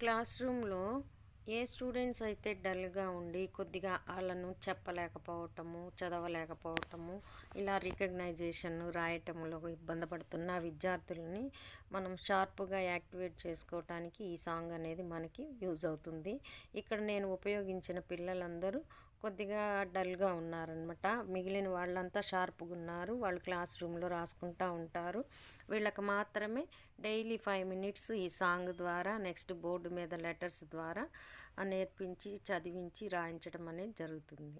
Class రూమ్లో ఏ students అయితే డల్గా ఉండి కొద్దిగా వాళ్ళను చెప్పలేకపోవటము చదవలేకపోవటము ఇలా రికగ్నైజేషన్ రాయటంలో ఇబ్బంది పడుతున్న విద్యార్థులని మనం షార్ప్గా యాక్టివేట్ చేసుకోవటానికి ఈ సాంగ్ అనేది మనకి యూజ్ అవుతుంది. ఇక్కడ నేను ఉపయోగించిన పిల్లలందరూ కొద్దిగా డల్గా ఉన్నారనమాట మిగిలిన వాళ్ళంతా షార్ప్గా ఉన్నారు. వాళ్ళు క్లాస్ రూమ్లో రాసుకుంటూ ఉంటారు. వీళ్ళకి మాత్రమే డైలీ ఫైవ్ మినిట్స్ ఈ సాంగ్ ద్వారా నెక్స్ట్ బోర్డు మీద లెటర్స్ ద్వారా నేర్పించి చదివించి రాయించడం అనేది జరుగుతుంది.